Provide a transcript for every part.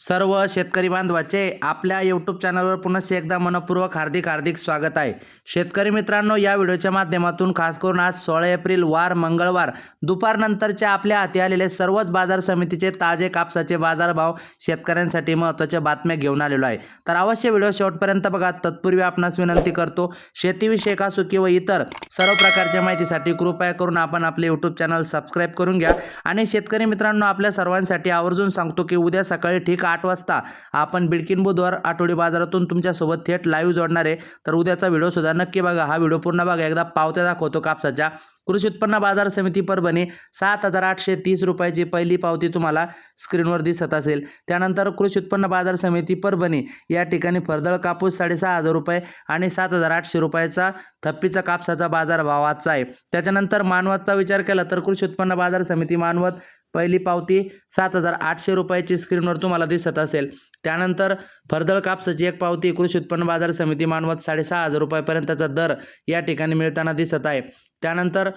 सर्व शेतकरी बांधवाचे आपल्या यूट्यूब चॅनलवर पुन्हा एकदा मनपूर्वक हार्दिक हार्दिक स्वागत आहे. शेतकरी मित्रांनो या व्हिडिओच्या माध्यमातून खास करून आज सोळा एप्रिल वार मंगळवार दुपारनंतरच्या आपल्या हाती आलेले सर्वच बाजार समितीचे ताजे कापसाचे बाजारभाव शेतकऱ्यांसाठी महत्त्वाच्या बातम्या घेऊन आलेलो आहे. तर अवश्य व्हिडिओ शेवटपर्यंत बघा. तत्पूर्वी आपणास विनंती करतो शेतीविषयक असो किंवा इतर सर्व प्रकारच्या माहितीसाठी कृपया करून आपण आपले यूट्यूब चॅनल सबस्क्राईब करून घ्या. आणि शेतकरी मित्रांनो आपल्या सर्वांसाठी आवर्जून सांगतो की उद्या सकाळी ठीक आठ वाजता? आपण बिडकिन बुधवार आठवडी बाजारातून तुमच्यासोबत थेट लाईव्ह जोडणार आहे. तर उद्याचा व्हिडिओ सुद्धा नक्की बघा. हा व्हिडिओ पूर्ण बघा. एकदा पावत्या दाखवतो कापसाच्या. कृषी उत्पन्न बाजार समिती परभणी सात हजार आठशे तीस रुपयाची पहिली पावती तुम्हाला स्क्रीनवर दिसत असेल. त्यानंतर कृषी उत्पन्न बाजार समिती परभणी या ठिकाणी फरदळ कापूस साडेसहा हजार रुपये आणि सात हजार आठशे रुपयाचा थप्पीचा कापसाचा बाजार भाव आजचा आहे. त्याच्यानंतर मानवतचा विचार केला तर कृषी उत्पन्न बाजार समिती मानवत पहिली पावती सात हजार आठशे रुपयाची स्क्रीनवर तुम्हाला दिसत असेल. त्यानंतर फरदळ कापसाची एक पावती कृषी उत्पन्न बाजार समिती मानवत साडेसहा हजार रुपयापर्यंतचा दर या ठिकाणी मिळताना दिसत आहे. त्यानंतर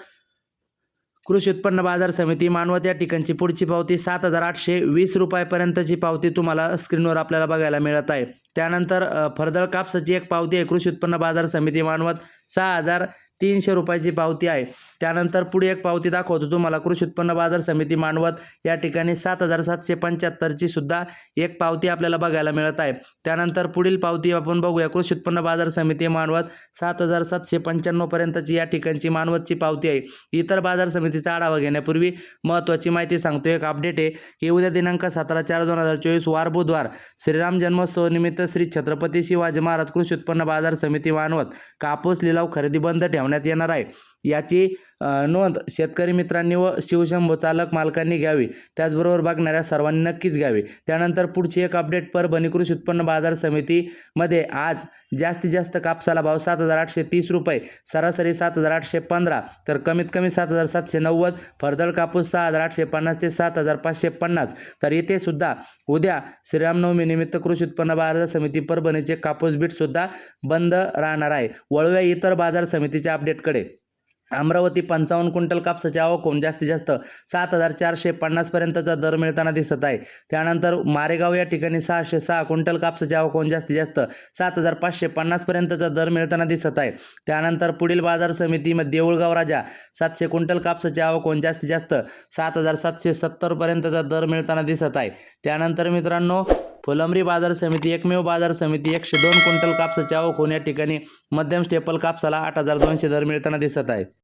कृषी उत्पन्न बाजार समिती मानवत या ठिकाणची पुढची पावती सात हजार आठशे वीस रुपयापर्यंतची पावती तुम्हाला स्क्रीनवर आपल्याला बघायला मिळत आहे. त्यानंतर फरदळ कापसाची एक पावती आहे कृषी उत्पन्न बाजार समिती मानवत सहा हजार तीनशे रुपयाची पावती आहे. त्यानंतर पुढे एक पावती दाखवतो तुम्हाला. कृषी उत्पन्न बाजार समिती मानवत या ठिकाणी सात हजार सातशे पंच्याहत्तरची सुद्धा एक पावती आपल्याला बघायला मिळत आहे. त्यानंतर पुढील पावती आपण बघूया. कृषी उत्पन्न बाजार समिती मानवत सात हजार सातशे पंच्याण्णवपर्यंतची या ठिकाणची मानवतची पावती आहे. इतर बाजार समितीचा आढावा घेण्यापूर्वी महत्त्वाची माहिती सांगतो. एक अपडेट आहे की उद्या दिनांक सतरा चार दोन हजार चोवीस वार बुधवार श्रीराम जन्मोत्सव निमित्त श्री छत्रपती शिवाजी महाराज कृषी उत्पन्न बाजार समिती मानवत कापूस लिलाव खरेदी बंद ठेवण्यात येणार आहे. याची नोंद. शेतकरी मित्रांनी व शिवशंभो चालक मालकांनी घ्यावी. त्याचबरोबर बघणाऱ्या सर्वांनी नक्कीच घ्यावी. त्यानंतर पुढची एक अपडेट परभणी कृषी उत्पन्न बाजार समितीमध्ये आज जास्तीत जास्त कापसाला भाव सात हजार आठशे तीस रुपये सरासरी सात हजार आठशे पंधरा तर कमीत कमी सात हजार सातशे नव्वद फरदळ कापूस सहा हजार आठशे पन्नास ते सात हजार पाचशे पन्नास. तर इथे सुद्धा उद्या श्रीरामनवमी निमित्त कृषी उत्पन्न बाजार समिती परभणीचे कापूस बीटसुद्धा बंद राहणार आहे. वळव्या इतर बाजार समितीच्या अपडेटकडे अमरावती पंचावन्न क्विंटल कापसाची आवकोन जास्तीत जास्त सात हजार चारशे पन्नासपर्यंतचा दर मिळताना दिसत आहे. त्यानंतर मारेगाव या ठिकाणी सहाशे सहा क्विंटल कापसाची आवकोन जास्तीत जास्त सात हजार पाचशे पन्नासपर्यंतचा दर मिळताना दिसत आहे. त्यानंतर पुढील बाजार समितीमध्ये देऊळगाव राजा सातशे क्विंटल कापसाची आवकोन जास्तीत जास्त सात हजार सातशे सत्तरपर्यंतचा दर मिळताना दिसत आहे. त्यानंतर मित्रांनो फुलंबरी बाजार समिती एकमेव बाजार समिती एकशे दोन क्विंटल कापसाची आवक होऊन या ठिकाणी मध्यम स्टेपल कापसाला आठ हजार दोनशे दर मिळताना दिसत आहे.